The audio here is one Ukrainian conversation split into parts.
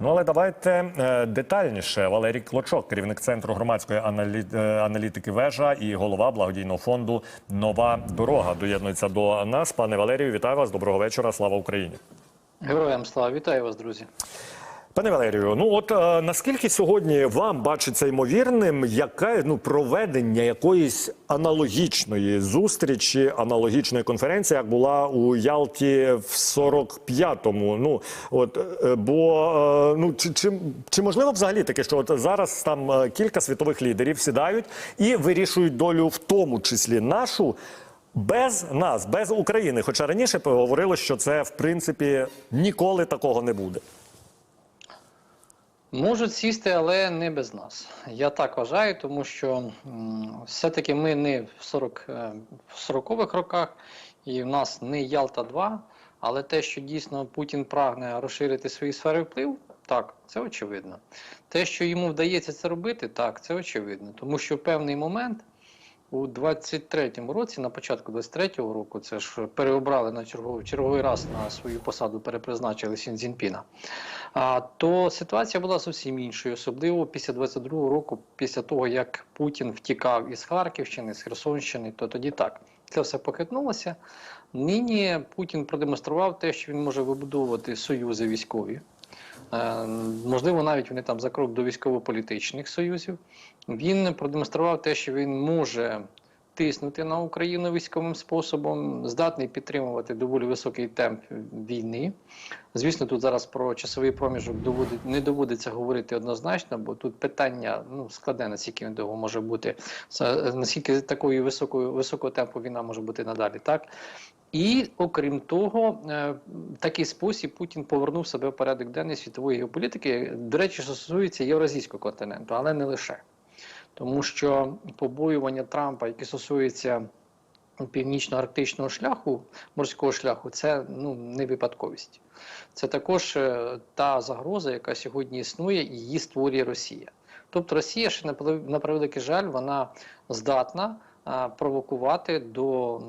Ну але давайте е, детальніше. Валерій Клочок, керівник центру громадської е, аналітики вежа і голова благодійного фонду Нова дорога доєднується до нас. Пане Валерію, вітаю вас. Доброго вечора. Слава Україні. Героям слава, вітаю вас, друзі. Пане Валерію, ну от е, наскільки сьогодні вам бачиться ймовірним, яке ну проведення якоїсь аналогічної зустрічі, аналогічної конференції, як була у Ялті в 45-му? Ну от е, бо е, ну чи, чи, чи можливо взагалі таке, що от зараз там е, кілька світових лідерів сідають і вирішують долю, в тому числі нашу. Без нас, без України. Хоча раніше говорили, що це в принципі ніколи такого не буде. Можуть сісти, але не без нас. Я так вважаю, тому що все-таки ми не в 40, е, 40-х роках, і в нас не Ялта-2, але те, що дійсно Путін прагне розширити свої сфери впливу, так, це очевидно. Те, що йому вдається це робити, так, це очевидно. Тому що в певний момент у 23-му році, на початку 23-го року, це ж переобрали на черговий, черговий раз на свою посаду, перепризначили Сін Цзіньпіна, а, то ситуація була зовсім іншою, особливо після 22-го року, після того, як Путін втікав із Харківщини, з Херсонщини, то тоді так. Це все похитнулося. Нині Путін продемонстрував те, що він може вибудовувати союзи військові. Е, Можливо, навіть вони там за крок до військово-політичних союзів. Він продемонстрував те, що він може тиснути на Україну військовим способом, здатний підтримувати доволі високий темп війни. Звісно, тут зараз про часовий проміжок доводить, не доводиться говорити однозначно, бо тут питання ну, складне, наскільки він довго може бути, наскільки такої високої, високого темпу війна може бути надалі. так? І окрім того, е, в такий спосіб Путін повернув себе в порядок денний світової геополітики. До речі, стосується євразійського континенту, але не лише. Тому що побоювання Трампа, які стосуються північно-арктичного шляху, морського шляху, це ну, не випадковість. Це також е, та загроза, яка сьогодні існує, і її створює Росія. Тобто Росія ще на прев- на превеликий жаль, вона здатна провокувати до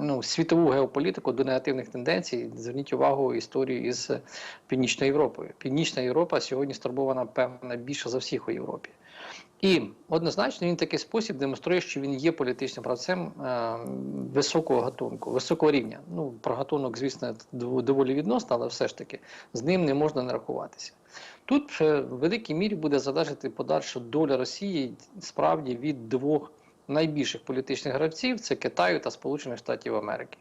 ну, світову геополітику, до негативних тенденцій. Зверніть увагу історію із Північною Європою. Північна Європа сьогодні стурбована певна більше за всіх у Європі. І однозначно він такий спосіб демонструє, що він є політичним правцем е, високого гатунку, високого рівня. Ну про гатунок, звісно, дов- доволі відносно, але все ж таки з ним не можна не рахуватися. Тут в великій мірі буде залежати подальша доля Росії справді від двох найбільших політичних гравців це Китаю та Сполучених Штатів Америки.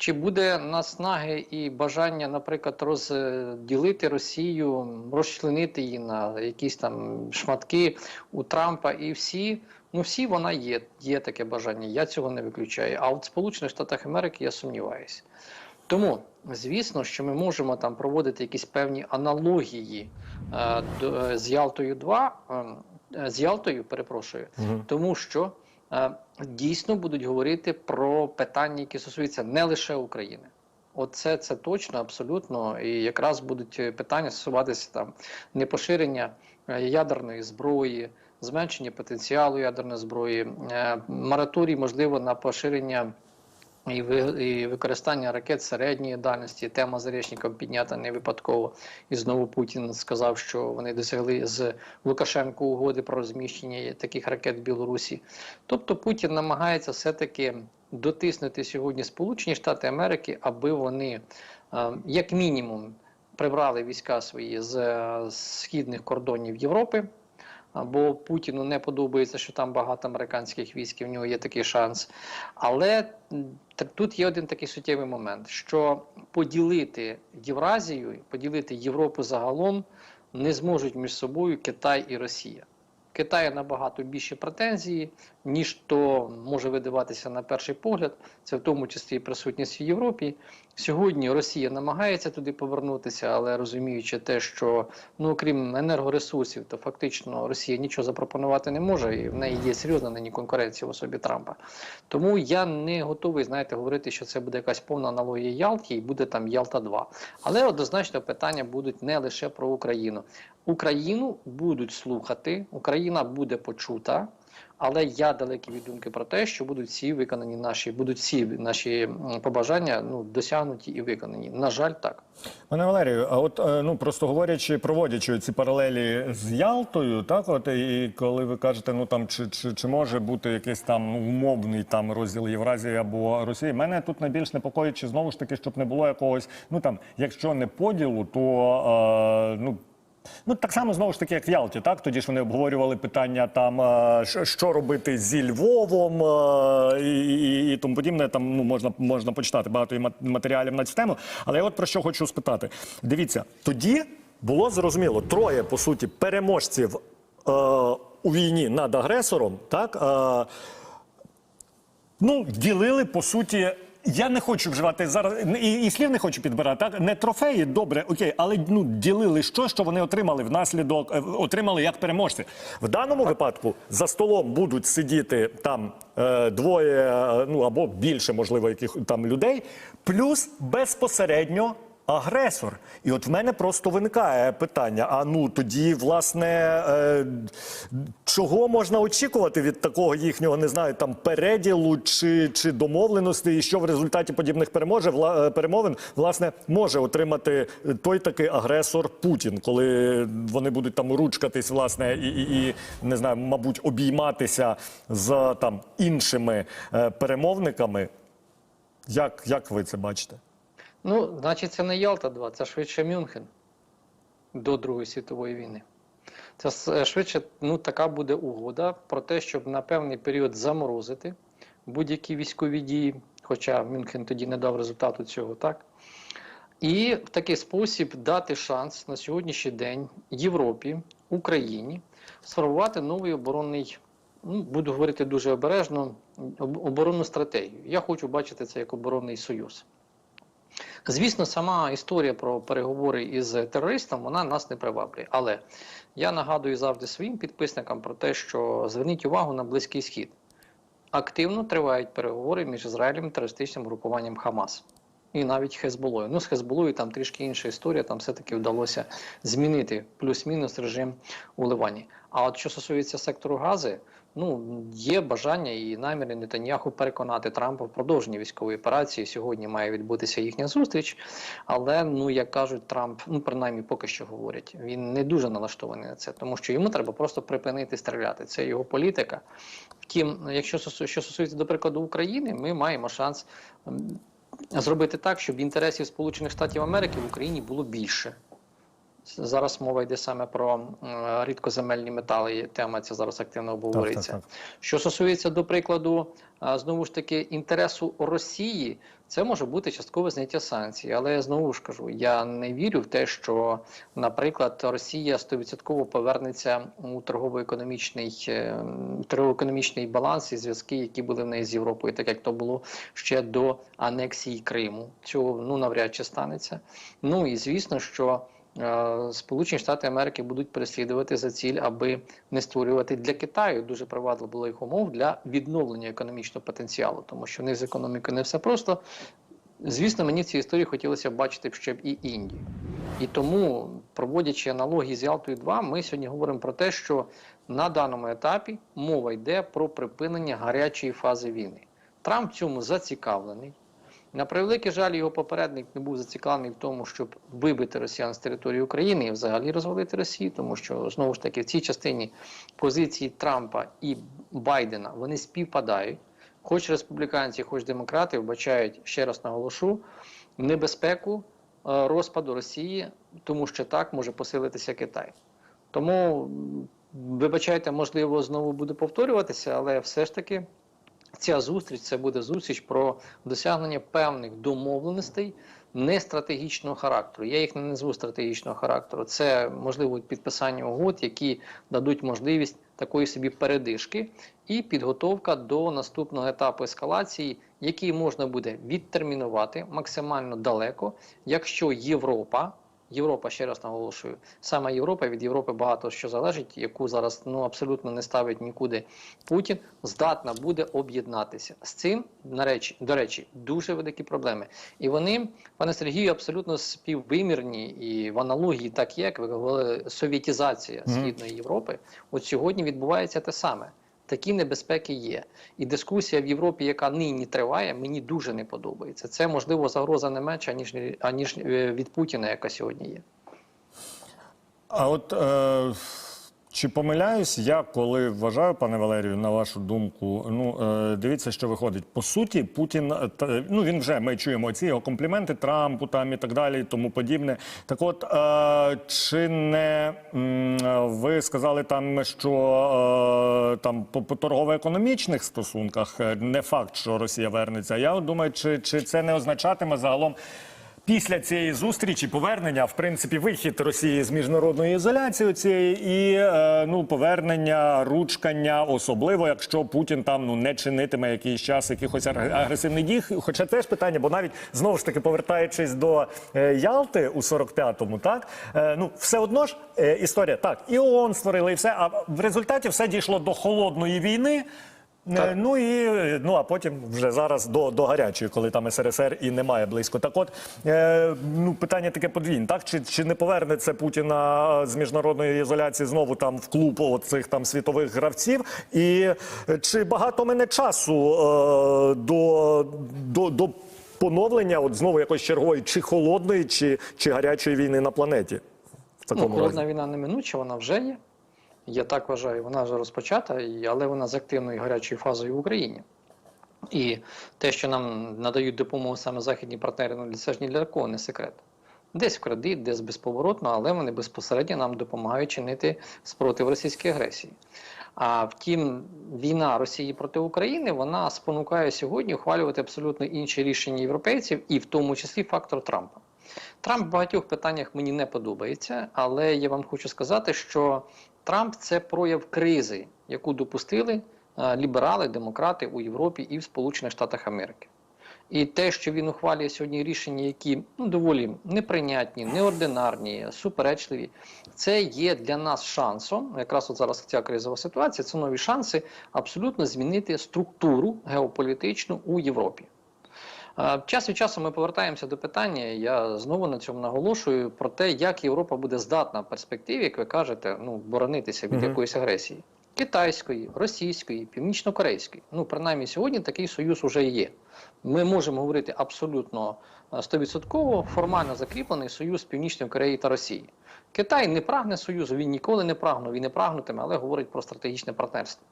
Чи буде наснаги і бажання, наприклад, розділити Росію, розчленити її на якісь там шматки у Трампа і всі? Ну, всі вона є, є таке бажання. Я цього не виключаю. А от в Сполучених Штатах Америки я сумніваюся. Тому, звісно, що ми можемо там проводити якісь певні аналогії е, до, е, з Ялтою 2, е, з Ялтою, перепрошую, Мгм. тому що е, дійсно будуть говорити про питання, які стосуються не лише України. Оце це точно, абсолютно. І якраз будуть питання стосуватися там непоширення е, ядерної зброї, зменшення потенціалу ядерної зброї, е, мораторій, можливо, на поширення. І використання ракет середньої дальності. Тема з Заречником піднята не випадково. І знову Путін сказав, що вони досягли з Лукашенко угоди про розміщення таких ракет в Білорусі. Тобто Путін намагається все-таки дотиснути сьогодні Сполучені Штати Америки, аби вони, е, як мінімум, прибрали війська свої з е, східних кордонів Європи. Бо Путіну не подобається, що там багато американських військ, в нього є такий шанс. Але тут є один такий суттєвий момент: що поділити Євразію, поділити Європу загалом не зможуть між собою Китай і Росія. Китаю набагато більші претензії, ніж то може видаватися на перший погляд. Це в тому числі і присутність в Європі. Сьогодні Росія намагається туди повернутися, але розуміючи те, що ну окрім енергоресурсів, то фактично Росія нічого запропонувати не може, і в неї є серйозна нині конкуренція в особі Трампа. Тому я не готовий, знаєте, говорити, що це буде якась повна аналогія Ялті, і буде там Ялта 2 Але однозначно питання будуть не лише про Україну. Україну будуть слухати, Україна буде почута. Але я далекий від думки про те, що будуть всі виконані наші, будуть всі наші побажання ну, досягнуті і виконані. На жаль, так. Пане Валерію, а от е, ну просто говорячи, проводячи ці паралелі з Ялтою, так от і коли ви кажете, ну там чи, чи, чи може бути якийсь там умовний там розділ Євразії або Росії, мене тут найбільш непокоїть, чи знову ж таки, щоб не було якогось, ну там, якщо не поділу, то е, ну. Ну, так само знову ж таки, як в Ялті, так тоді ж вони обговорювали питання там, е, що- робити зі Львовом е, і, і, і тому подібне. Там ну можна можна почитати багато матеріалів на цю тему. Але я от про що хочу спитати. Дивіться, тоді було зрозуміло троє по суті переможців е, у війні над агресором, так. Е, Ну, ділили по суті. Я не хочу вживати зараз і, і слів не хочу підбирати. Так не трофеї, добре, окей, але ну ділили що, що вони отримали внаслідок, е, отримали як переможці. В даному випадку за столом будуть сидіти там е, двоє, е, ну або більше, можливо, яких там людей, плюс безпосередньо агресор. І от в мене просто виникає питання: а ну тоді, власне, е, чого можна очікувати від такого їхнього, не знаю, там переділу чи, чи домовленості, і що в результаті подібних переможе, вла, е, перемовин власне може отримати той такий агресор Путін, коли вони будуть там ручкатись, власне, і, і, і не знаю, мабуть, обійматися з там іншими е, перемовниками. Як, як ви це бачите? Ну, значить, це не Ялта 2, це швидше Мюнхен до Другої світової війни. Це швидше ну, така буде угода про те, щоб на певний період заморозити будь-які військові дії, хоча Мюнхен тоді не дав результату цього, так? І в такий спосіб дати шанс на сьогоднішній день Європі, Україні сформувати новий оборонний, ну, буду говорити дуже обережно, оборонну стратегію. Я хочу бачити це як оборонний союз. Звісно, сама історія про переговори із терористом вона нас не приваблює. Але я нагадую завжди своїм підписникам про те, що зверніть увагу на Близький Схід. Активно тривають переговори між Ізраїлем і терористичним групуванням Хамас. І навіть Хезболою. Ну, з Хезболою там трішки інша історія, там все-таки вдалося змінити плюс-мінус режим у Ливані. А от що стосується сектору Гази, ну є бажання і наміри Нетаньяху переконати Трампа в продовженні військової операції. Сьогодні має відбутися їхня зустріч. Але ну як кажуть, Трамп, ну принаймні поки що говорять, він не дуже налаштований на це, тому що йому треба просто припинити стріляти. Це його політика. Втім, якщо що стосується до прикладу України, ми маємо шанс. Зробити так, щоб інтересів Сполучених Штатів Америки в Україні було більше. Зараз мова йде саме про е, рідкоземельні метали. і Тема ця зараз активно обговорюється. так, так. Що стосується, до прикладу, знову ж таки, інтересу Росії, це може бути часткове зняття санкцій. Але я знову ж кажу, я не вірю в те, що, наприклад, Росія 100% повернеться у торгово-економічний, е, торгово-економічний баланс і зв'язки, які були в неї з Європою, так як то було ще до анексії Криму. Цього ну навряд чи станеться. Ну і звісно, що. Е, Сполучені Штати Америки будуть переслідувати за ціль, аби не створювати для Китаю дуже привабливих умов для відновлення економічного потенціалу, тому що в них з економікою не все просто. Звісно, мені в цій історії хотілося б бачити ще б і Індію. І тому, проводячи аналогії з Ялтою 2, ми сьогодні говоримо про те, що на даному етапі мова йде про припинення гарячої фази війни. Трамп цьому зацікавлений. На превеликий жаль, його попередник не був зацікавлений в тому, щоб вибити росіян з території України і взагалі розвалити Росію, тому що знову ж таки в цій частині позиції Трампа і Байдена вони співпадають. Хоч республіканці, хоч демократи вбачають, ще раз наголошу, небезпеку е, розпаду Росії, тому що так може посилитися Китай. Тому, вибачайте, можливо, знову буде повторюватися, але все ж таки ця зустріч це буде зустріч про досягнення певних домовленостей не стратегічного характеру. Я їх не назву стратегічного характеру. Це можливо підписання угод, які дадуть можливість такої собі передишки і підготовка до наступного етапу ескалації, який можна буде відтермінувати максимально далеко, якщо Європа. Європа, ще раз наголошую, саме Європа від Європи багато що залежить, яку зараз ну абсолютно не ставить нікуди Путін, здатна буде об'єднатися з цим. На речі, до речі, дуже великі проблеми. І вони, пане Сергію, абсолютно співвимірні і в аналогії, так як ви говорили, совєтізація Східної Європи. От сьогодні відбувається те саме. Такі небезпеки є. І дискусія в Європі, яка нині триває, мені дуже не подобається. Це можливо загроза не менша, аніж, аніж е, від Путіна, яка сьогодні є. А от е, чи помиляюсь я, коли вважаю, пане Валерію, на вашу думку, ну е, дивіться, що виходить. По суті, Путін е, та- ну він вже ми чуємо ці його компліменти Трампу там і так далі, і тому подібне. Так, от е, чи не ви сказали там, що е, там по, торгово-економічних стосунках е, не факт, що Росія вернеться. Я думаю, чи, чи це не означатиме загалом. Після цієї зустрічі повернення, в принципі, вихід Росії з міжнародної ізоляції цієї і е, ну повернення ручкання, особливо якщо Путін там ну не чинитиме якийсь час якихось агресивних дій. Хоча теж питання, бо навіть знову ж таки повертаючись до е, Ялти у 45-му, так е, ну все одно ж е, історія так, і ООН створили, і все. А в результаті все дійшло до холодної війни. Е, Ну і е, ну а потім вже зараз до, до гарячої, коли там СРСР і немає близько. Так, от е, ну питання таке подвійне, так чи, чи не повернеться Путіна з міжнародної ізоляції знову там в клуб цих там світових гравців? І е, чи багато мене часу е, до, до, до поновлення, от знову якось чергової, чи холодної, чи, чи гарячої війни на планеті? В Ну, холодна разі. війна неминуча, вона вже є. Я так вважаю, вона вже розпочата, але вона з активною гарячою фазою в Україні. І те, що нам надають допомогу саме західні партнери, ну, це ж ні для кого не секрет. Десь в кредит, десь безповоротно, але вони безпосередньо нам допомагають чинити спротив російській агресії. А втім, війна Росії проти України вона спонукає сьогодні ухвалювати абсолютно інші рішення європейців, і в тому числі фактор Трампа. Трамп в багатьох питаннях мені не подобається, але я вам хочу сказати, що Трамп це прояв кризи, яку допустили е, ліберали, демократи у Європі і в Сполучених Штатах Америки. І те, що він ухвалює сьогодні рішення, які ну, доволі неприйнятні, неординарні, суперечливі, це є для нас шансом. Якраз от зараз ця кризова ситуація, це нові шанси абсолютно змінити структуру геополітичну у Європі. Час від часу ми повертаємося до питання. Я знову на цьому наголошую про те, як Європа буде здатна в перспективі, як ви кажете, ну боронитися від Мгм. якоїсь агресії китайської, російської, північно-корейської. Ну, принаймні, сьогодні такий союз уже є. Ми можемо говорити абсолютно стовідсотково формально закріплений союз Північної Кореї та Росії. Китай не прагне союзу, він ніколи не прагнув і не прагнутиме, але говорить про стратегічне партнерство.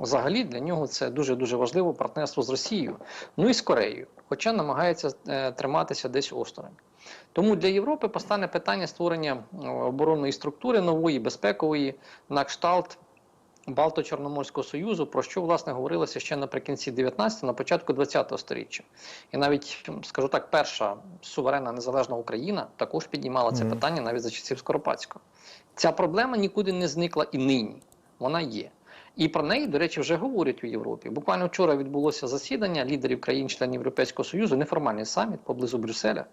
Взагалі для нього це дуже дуже важливо партнерство з Росією, ну і з Кореєю, хоча намагається е, триматися десь осторонь. Тому для Європи постане питання створення е, оборонної структури нової, безпекової, на кшталт Балто-Чорноморського союзу, про що власне говорилося ще наприкінці 19-го, на початку 20-го сторіччя. І навіть, скажу так, перша суверенна незалежна Україна також піднімала це питання навіть за часів Скоропадського. Ця проблема нікуди не зникла і нині. Вона є. І про неї, до речі, вже говорять у Європі. Буквально вчора відбулося засідання лідерів країн-членів Європейського Союзу, неформальний саміт поблизу Брюсселя,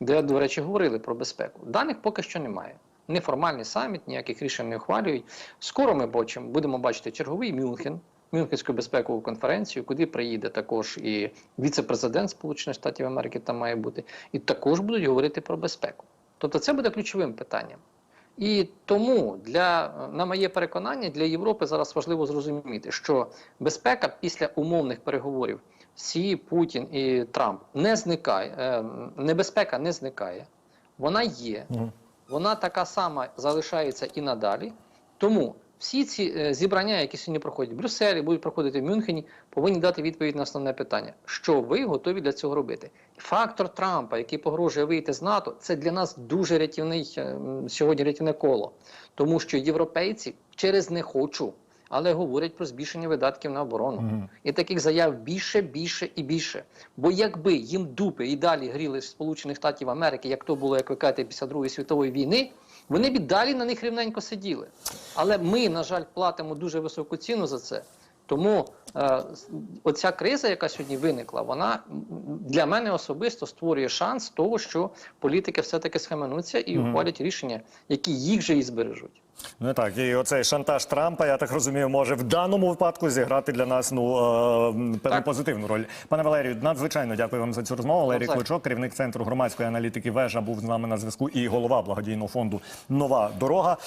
де, до речі, говорили про безпеку. Даних поки що немає. Неформальний саміт, ніяких рішень не ухвалюють. Скоро ми бачимо, будемо бачити черговий Мюнхен, Мюнхенську безпекову конференцію, куди приїде також і віце-президент Сполучених Штатів Америки там має бути, і також будуть говорити про безпеку. Тобто це буде ключовим питанням. І тому для на моє переконання для Європи зараз важливо зрозуміти, що безпека після умовних переговорів Сі, Путін і Трамп не зникає. е, Небезпека не зникає, вона є, вона така сама залишається і надалі. Тому всі ці е, зібрання, які сьогодні проходять в Брюсселі, будуть проходити в Мюнхені, повинні дати відповідь на основне питання: що ви готові для цього робити? Фактор Трампа, який погрожує вийти з НАТО, це для нас дуже рятівний е, сьогодні рятівне коло, тому що європейці через не хочу, але говорять про збільшення видатків на оборону. Мгм. І таких заяв більше, більше і більше. Бо якби їм дупи і далі гріли Сполучених Штатів Америки, як то було, як ви кажете, після Другої світової війни, вони б далі на них рівненько сиділи. Але ми, на жаль, платимо дуже високу ціну за це. Тому оця криза, яка сьогодні виникла, вона для мене особисто створює шанс того, що політики все-таки схаменуться і ухвалять рішення, які їх же і збережуть. Ну так, і оцей шантаж Трампа, я так розумію, може в даному випадку зіграти для нас ну е, певну позитивну роль. Пане Валерію, надзвичайно дякую вам за цю розмову. Валерій Навзаєм. Кличок, керівник центру громадської аналітики вежа, був з нами на зв'язку і голова благодійного фонду Нова дорога.